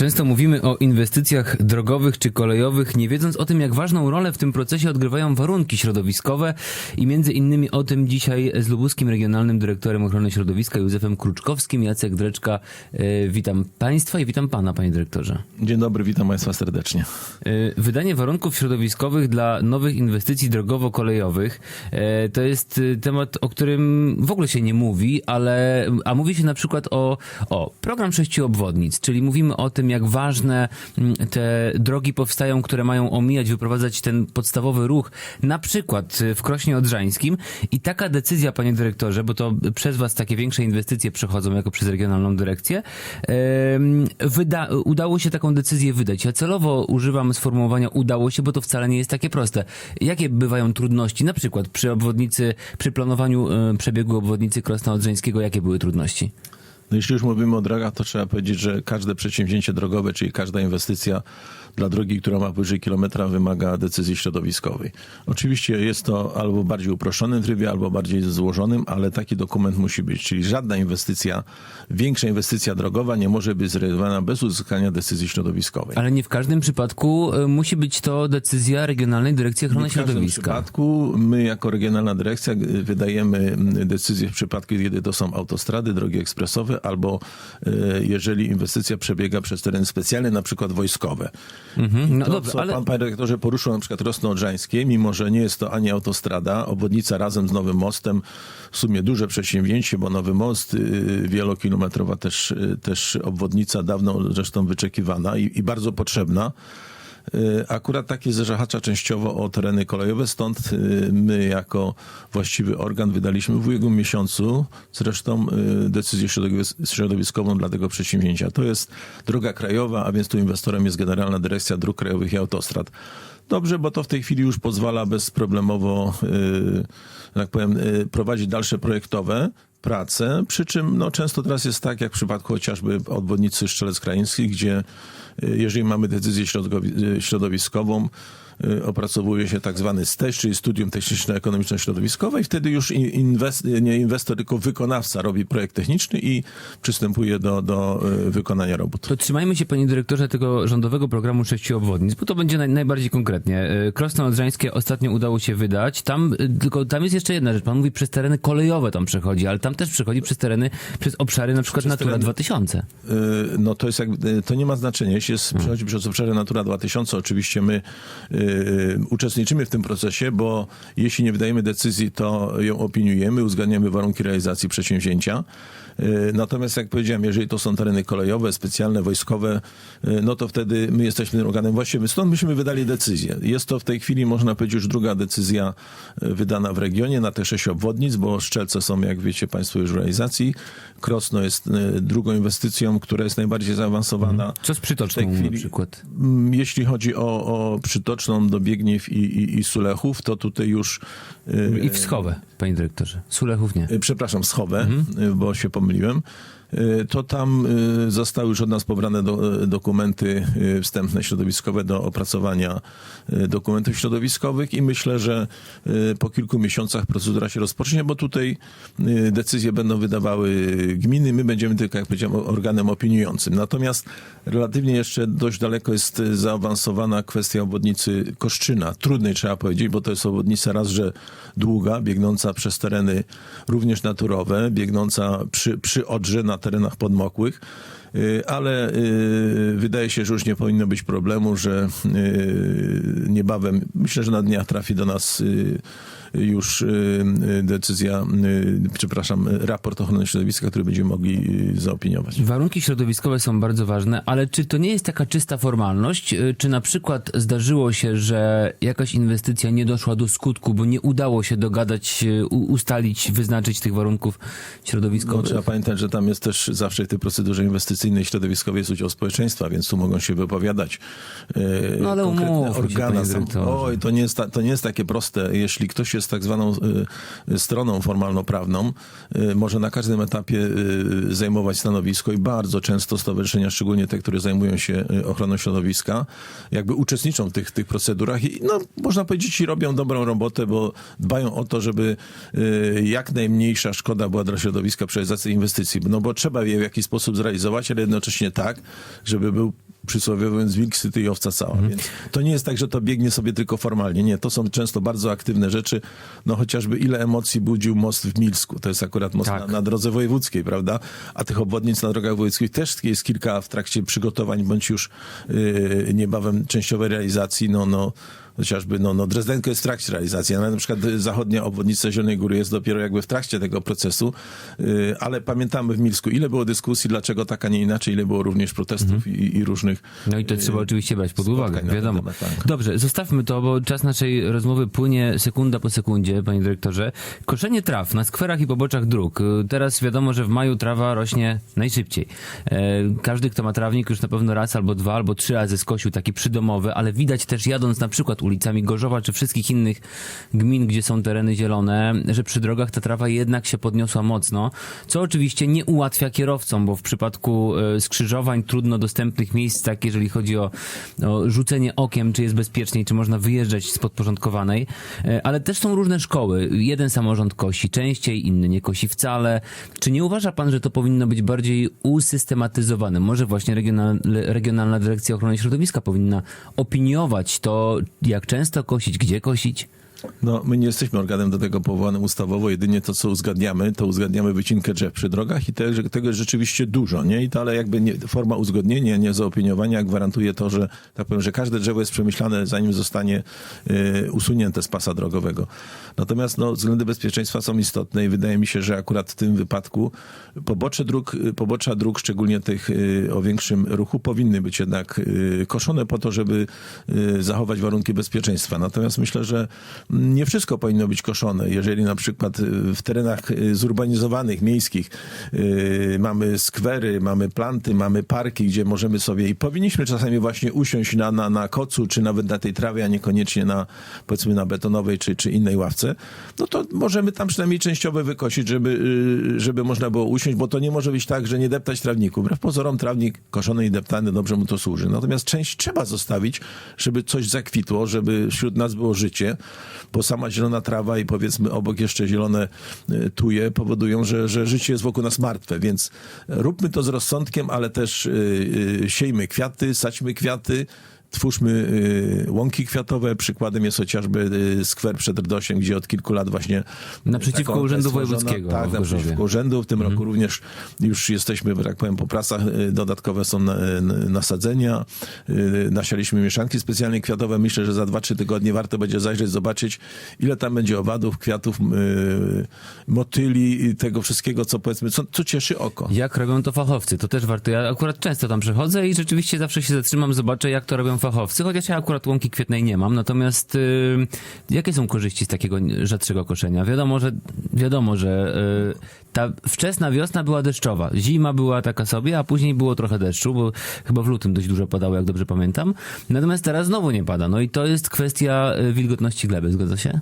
Często mówimy o inwestycjach drogowych czy kolejowych, nie wiedząc o tym, jak ważną rolę w tym procesie odgrywają warunki środowiskowe i między innymi o tym dzisiaj z lubuskim regionalnym dyrektorem ochrony środowiska Józefem Kruczkowskim. Jacek Dreczka, e, witam Państwa i witam Pana, Panie Dyrektorze. Dzień dobry, witam Państwa serdecznie. E, Wydanie warunków środowiskowych dla nowych inwestycji drogowo-kolejowych e, to jest temat, o którym w ogóle się nie mówi, ale a mówi się na przykład o, o program sześciu obwodnic, czyli mówimy o tym, jak ważne mm, te drogi powstają, które mają omijać, wyprowadzać ten podstawowy ruch, na przykład e, w Krośnie Odrzańskim. I taka decyzja, panie dyrektorze, bo to przez was takie większe inwestycje przechodzą jako przez regionalną dyrekcję, wyda, udało się taką decyzję wydać. Ja celowo używam sformułowania udało się, bo to wcale nie jest takie proste. Jakie bywają trudności, na przykład przy obwodnicy, przy planowaniu e, przebiegu obwodnicy Krosna Odrzańskiego, jakie były trudności? No jeśli już mówimy o drogach, to trzeba powiedzieć, że każde przedsięwzięcie drogowe, czyli każda inwestycja dla drogi, która ma powyżej kilometra, wymaga decyzji środowiskowej. Oczywiście jest to albo bardziej uproszczonym trybie, albo bardziej złożonym, ale taki dokument musi być. Czyli żadna inwestycja, większa inwestycja drogowa nie może być zrealizowana bez uzyskania decyzji środowiskowej. Ale nie w każdym przypadku e, musi być to decyzja Regionalnej Dyrekcji Ochrony w każdym Środowiska. przypadku my jako regionalna dyrekcja y, wydajemy decyzje w przypadku, kiedy to są autostrady, drogi ekspresowe, albo y, jeżeli inwestycja przebiega przez tereny specjalne, na przykład wojskowe. Mhm. No to, dobrze, co ale pan, panie dyrektorze, poruszył na przykład Rosno Odrzańskie, mimo że nie jest to ani autostrada, obwodnica razem z Nowym Mostem, w sumie duże przedsięwzięcie, bo Nowy Most, y, wielokilometrowa też, y, też obwodnica, dawno zresztą wyczekiwana i, i bardzo potrzebna. Y, Akurat takie zahacza częściowo o tereny kolejowe, stąd y, my jako właściwy organ wydaliśmy w ubiegłym miesiącu zresztą y, decyzję środowisk- środowiskową dla tego przedsięwzięcia. To jest droga krajowa, a więc tu inwestorem jest Generalna Dyrekcja Dróg Krajowych i Autostrad. Dobrze, bo to w tej chwili już pozwala bezproblemowo, tak powiem, prowadzić dalsze projektowe prace, przy czym no, często teraz jest tak, jak w przypadku chociażby obwodnicy Strzelec Krajeński, gdzie jeżeli mamy decyzję środowi- y, środowiskową, y, opracowuje się tak zwany STEŚ, czyli Studium Techniczno-Ekonomiczno-Środowiskowe i wtedy już inwest, nie inwestor, tylko wykonawca robi projekt techniczny i przystępuje do, do y, wykonania robót. to trzymajmy się, panie dyrektorze, tego rządowego programu sześciu obwodnic, bo to będzie naj, najbardziej konkretnie. E, Krosno Odrzańskie ostatnio udało się wydać. Tam, tylko tam jest jeszcze jedna rzecz. Pan mówi, przez tereny kolejowe tam przechodzi, ale tam też przechodzi przez tereny, przez obszary na przykład Natura tereny- 2000. Y, no to jest jakby, y, to nie ma znaczenia. Jeśli jest, przechodzi przez obszary Natura 2000, oczywiście my y, uczestniczymy w tym procesie, bo jeśli nie wydajemy decyzji, to ją opiniujemy, uzgadniamy warunki realizacji przedsięwzięcia. Y, Natomiast jak powiedziałem, jeżeli to są tereny kolejowe, specjalne, wojskowe, y, no to wtedy my jesteśmy tym organem właściwym. Stąd myśmy wydali decyzję. Jest to w tej chwili, można powiedzieć, już druga decyzja y, wydana w regionie na te sześć obwodnic, bo Szczelce są, jak wiecie Państwo, już w realizacji. Krosno jest y, drugą inwestycją, która jest najbardziej zaawansowana. Co z przytoczną tej na chwili- przykład? Mm, Jeśli chodzi o, o przytoczną do Biegniew i, i, i Sulechów, to tutaj już... y, I w Schowę, panie dyrektorze. Sulechów nie. y, Przepraszam, Schowę, y, bo się pomyliłem. Y, To tam y, zostały już od nas pobrane do, y, dokumenty wstępne środowiskowe do opracowania dokumentów środowiskowych i myślę, że po kilku miesiącach procedura się rozpocznie, bo tutaj decyzje będą wydawały gminy, my będziemy tylko, jak powiedziałem, organem opiniującym. Natomiast relatywnie jeszcze dość daleko jest zaawansowana kwestia obwodnicy Koszczyna. Trudnej trzeba powiedzieć, bo to jest obwodnica raz, że długa, biegnąca przez tereny również naturowe, biegnąca przy, przy Odrze na terenach podmokłych. Y, Ale y, wydaje się, że już nie powinno być problemu, że y, niebawem, myślę, że na dniach trafi do nas już decyzja, przepraszam, raport ochrony środowiska, który będziemy mogli zaopiniować. Warunki środowiskowe są bardzo ważne, ale czy to nie jest taka czysta formalność? Czy na przykład zdarzyło się, że jakaś inwestycja nie doszła do skutku, bo nie udało się dogadać, ustalić, wyznaczyć tych warunków No, środowiskowych? trzeba pamiętać, że tam jest też zawsze w tej procedurze inwestycyjnej inwestycyjnej środowiskowej jest udział społeczeństwa, więc tu mogą się wypowiadać e, No, ale konkretne się, organa. Sam, oj, to nie, jest ta, to nie jest takie proste. Jeśli ktoś jest tak zwaną e, stroną formalno-prawną, e, może na każdym etapie zajmować stanowisko i bardzo często stowarzyszenia, szczególnie te, które zajmują się ochroną środowiska, jakby uczestniczą w tych, tych procedurach i no, można powiedzieć, i robią dobrą robotę, bo dbają o to, żeby jak najmniejsza szkoda była dla środowiska przy realizacji inwestycji. No bo trzeba je w jakiś sposób zrealizować, ale jednocześnie tak, żeby był przysłowiowo mówiąc wilk syty i owca cała. Więc to nie jest tak, że to biegnie sobie tylko formalnie. Nie, to są często bardzo aktywne rzeczy. No chociażby ile emocji budził most w Milsku. To jest akurat most Tak. na, na drodze wojewódzkiej, prawda? A tych obwodnic na drogach wojewódzkich też jest kilka w trakcie przygotowań, bądź już yy, niebawem częściowej realizacji. No, no, chociażby, no, no Drezdenko jest w trakcie realizacji, ale na przykład zachodnia obwodnica Zielonej Góry jest dopiero jakby w trakcie tego procesu, yy, ale pamiętamy w Milsku, ile było dyskusji, dlaczego tak, a nie inaczej, ile było również protestów i, i różnych No i to trzeba oczywiście brać pod uwagę, wiadomo. temat, tak. Dobrze, zostawmy to, bo czas naszej rozmowy płynie sekunda po sekundzie, panie dyrektorze. Koszenie traw na skwerach i poboczach dróg. Y, Teraz wiadomo, że w maju trawa rośnie najszybciej. E, Każdy, kto ma trawnik, już na pewno raz albo dwa, albo trzy razy skosił taki przydomowy, ale widać też jadąc na przykład ulicami Gorzowa czy wszystkich innych gmin, gdzie są tereny zielone, że przy drogach ta trawa jednak się podniosła mocno, co oczywiście nie ułatwia kierowcom, bo w przypadku e, skrzyżowań trudno dostępnych miejsc, tak jeżeli chodzi o, o rzucenie okiem, czy jest bezpieczniej, czy można wyjeżdżać z podporządkowanej, E, ale też są różne szkoły. Jeden samorząd kosi częściej, inny nie kosi wcale. Czy nie uważa pan, że to powinno być bardziej usystematyzowane? Może właśnie regional, Regionalna Dyrekcja Ochrony Środowiska powinna opiniować to, jak często kosić, gdzie kosić? No, my nie jesteśmy organem do tego powołanym ustawowo, jedynie to, co uzgadniamy, to uzgadniamy wycinkę drzew przy drogach i tego jest rzeczywiście dużo, nie? I to, ale jakby nie, forma uzgodnienia, nie zaopiniowania gwarantuje to, że tak powiem, że każde drzewo jest przemyślane, zanim zostanie y, usunięte z pasa drogowego. Natomiast no, względy bezpieczeństwa są istotne i wydaje mi się, że akurat w tym wypadku pobocze dróg, pobocza dróg, szczególnie tych y, o większym ruchu, powinny być jednak y, koszone po to, żeby y, zachować warunki bezpieczeństwa. Natomiast myślę, że nie wszystko powinno być koszone. Jeżeli na przykład y, w terenach y, zurbanizowanych, miejskich y, mamy skwery, mamy planty, mamy parki, gdzie możemy sobie i powinniśmy czasami właśnie usiąść na, na, na kocu, czy nawet na tej trawie, a niekoniecznie na powiedzmy na betonowej, czy, czy innej ławce, no to możemy tam przynajmniej częściowo wykosić, żeby, żeby można było usiąść, bo to nie może być tak, że nie deptać trawniku. Wbrew pozorom trawnik koszony i deptany dobrze mu to służy. Natomiast część trzeba zostawić, żeby coś zakwitło, żeby wśród nas było życie, bo sama zielona trawa i powiedzmy obok jeszcze zielone y, tuje powodują, że, że życie jest wokół nas martwe, więc róbmy to z rozsądkiem, ale też y, y, siejmy kwiaty, saćmy kwiaty, Twórzmy y, łąki kwiatowe. Przykładem jest chociażby y, skwer przed Rdosiem, gdzie od kilku lat właśnie... Naprzeciwko taką Urzędu Wojewódzkiego Tak, naprzeciwko urzędu. W tym roku również już jesteśmy, tak powiem, po pracach y, dodatkowe są na, y, nasadzenia. Y, Nasialiśmy mieszanki specjalnie kwiatowe. Myślę, że za 2-3 tygodnie warto będzie zajrzeć, zobaczyć, ile tam będzie owadów, kwiatów, y, motyli i tego wszystkiego, co powiedzmy, co, co cieszy oko. Jak robią to fachowcy? To też warto. Ja akurat często tam przechodzę i rzeczywiście zawsze się zatrzymam, zobaczę, jak to robią fachowcy, chociaż ja akurat łąki kwietnej nie mam. Natomiast y, jakie są korzyści z takiego rzadszego koszenia? Wiadomo, że wiadomo, że y, ta wczesna wiosna była deszczowa. Zima była taka sobie, a później było trochę deszczu, bo chyba w lutym dość dużo padało, jak dobrze pamiętam. Natomiast teraz znowu nie pada. No i to jest kwestia y, wilgotności gleby, zgadza się?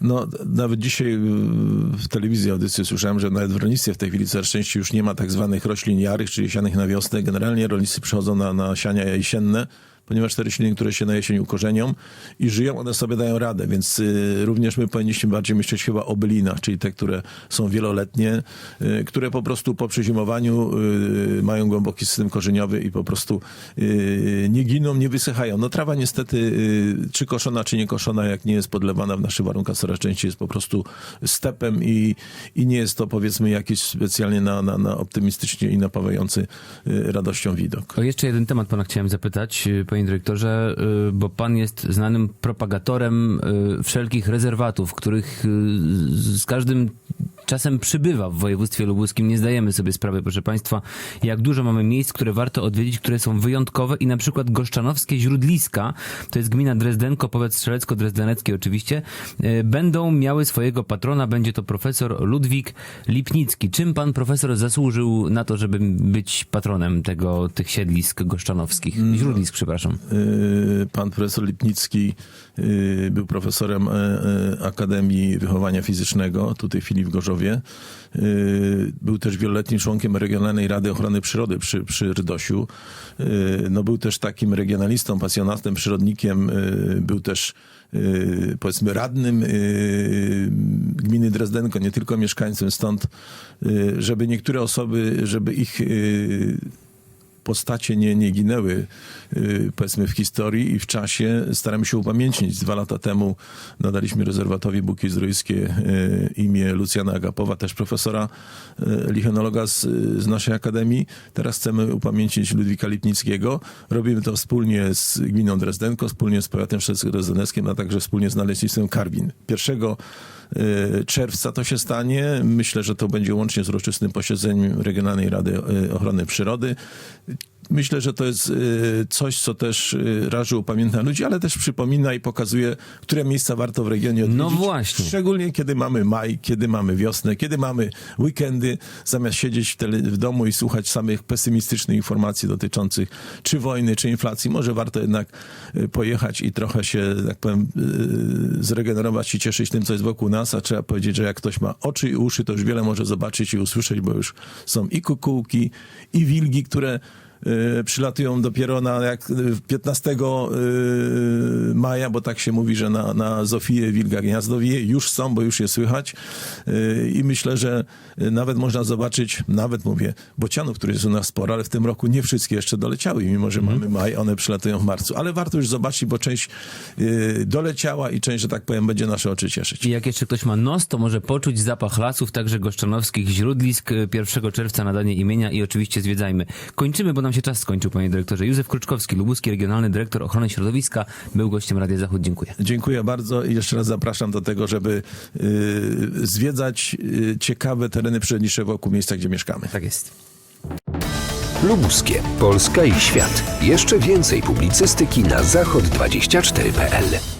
No, nawet dzisiaj y, w telewizji audycji słyszałem, że nawet w rolnictwie w tej chwili coraz częściej już nie ma tak zwanych roślin jarych, czyli sianych na wiosnę. Generalnie rolnicy przychodzą na, na siania jesienne, ponieważ te rośliny, które się na jesień ukorzenią i żyją, one sobie dają radę, więc y, również my powinniśmy bardziej myśleć chyba o bylinach, czyli te, które są wieloletnie, y, które po prostu po przezimowaniu y, mają głęboki system korzeniowy i po prostu nie giną, nie wysychają. No trawa niestety, czy koszona, czy nie koszona, jak nie jest podlewana w naszych warunkach, coraz częściej jest po prostu stepem i, i nie jest to powiedzmy jakiś specjalnie na, na, na optymistycznie i napawający radością widok. O jeszcze jeden temat pana chciałem zapytać, panie dyrektorze, y, bo pan jest znanym propagatorem y, wszelkich rezerwatów, których y, z każdym czasem przybywa w województwie lubuskim. Nie zdajemy sobie sprawy, proszę Państwa, jak dużo mamy miejsc, które warto odwiedzić, które są wyjątkowe i na przykład Goszczanowskie Źródliska, to jest gmina Drezdenko, powiat strzelecko-drezdenecki oczywiście, e, będą miały swojego patrona, będzie to profesor Ludwik Lipnicki. Czym pan profesor zasłużył na to, żeby być patronem tego, tych siedlisk goszczanowskich? Źródlisk, przepraszam. Y, Pan profesor Lipnicki był profesorem e, e, Akademii Wychowania Fizycznego, tutaj w w Gorzowie. Y, Był też wieloletnim członkiem Regionalnej Rady Ochrony Przyrody przy, przy Rydosiu. Y, No, był też takim regionalistą, pasjonatem, przyrodnikiem. y, Był też y, powiedzmy radnym y, gminy Drezdenko, nie tylko mieszkańcem stąd, y, żeby niektóre osoby, żeby ich y, postacie nie, nie ginęły, yy, powiedzmy, w historii i w czasie. Staramy się upamiętnić. Dwa lata temu nadaliśmy rezerwatowi Buki Zdrójskie yy, imię Lucjana Agapowa, też profesora yy, lichenologa z, z naszej akademii. Teraz chcemy upamiętnić Ludwika Lipnickiego. Robimy to wspólnie z gminą Drezdenko, wspólnie z powiatem szczecko-drezdeneckim, a także wspólnie z naleśnictwem Karwin. Pierwszego y, czerwca to się stanie. Myślę, że to będzie łącznie z uroczystym posiedzeniem Regionalnej Rady y, Ochrony Przyrody. Myślę, że to jest y, coś, co też y, raży upamiętnia ludzi, ale też przypomina i pokazuje, które miejsca warto w regionie odwiedzić. No właśnie. Szczególnie kiedy mamy maj, kiedy mamy wiosnę, kiedy mamy weekendy, zamiast siedzieć w, tele, w domu i słuchać samych pesymistycznych informacji dotyczących czy wojny, czy inflacji. Może warto jednak y, pojechać i trochę się, tak powiem, zregenerować i cieszyć tym, co jest wokół nas, a trzeba powiedzieć, że jak ktoś ma oczy i uszy, to już wiele może zobaczyć i usłyszeć, bo już są i kukułki, i wilgi, które przylatują dopiero na jak y, 15 y, maja, bo tak się mówi, że na, na Zofię Wilga Gniazdo wije. Już są, bo już je słychać. Y, I myślę, że y, nawet można zobaczyć, nawet mówię, bocianów, których jest u nas sporo, ale w tym roku nie wszystkie jeszcze doleciały, mimo że mamy maj, one przylatują w marcu. Ale warto już zobaczyć, bo część y, doleciała i część, że tak powiem, będzie nasze oczy cieszyć. I jak jeszcze ktoś ma nos, to może poczuć zapach lasów, także goszczanowskich źródlisk y, 1 czerwca nadanie imienia i oczywiście zwiedzajmy. Kończymy, bo nam się czas skończył, panie dyrektorze. Józef Kruczkowski, lubuski regionalny dyrektor ochrony środowiska, był gościem Radia Zachód. Dziękuję. Dziękuję bardzo i jeszcze raz zapraszam do tego, żeby y, zwiedzać y, ciekawe tereny przyrodnicze wokół miejsca, gdzie mieszkamy. Tak jest. Lubuskie, Polska i świat. Jeszcze więcej publicystyki na zachod24.pl.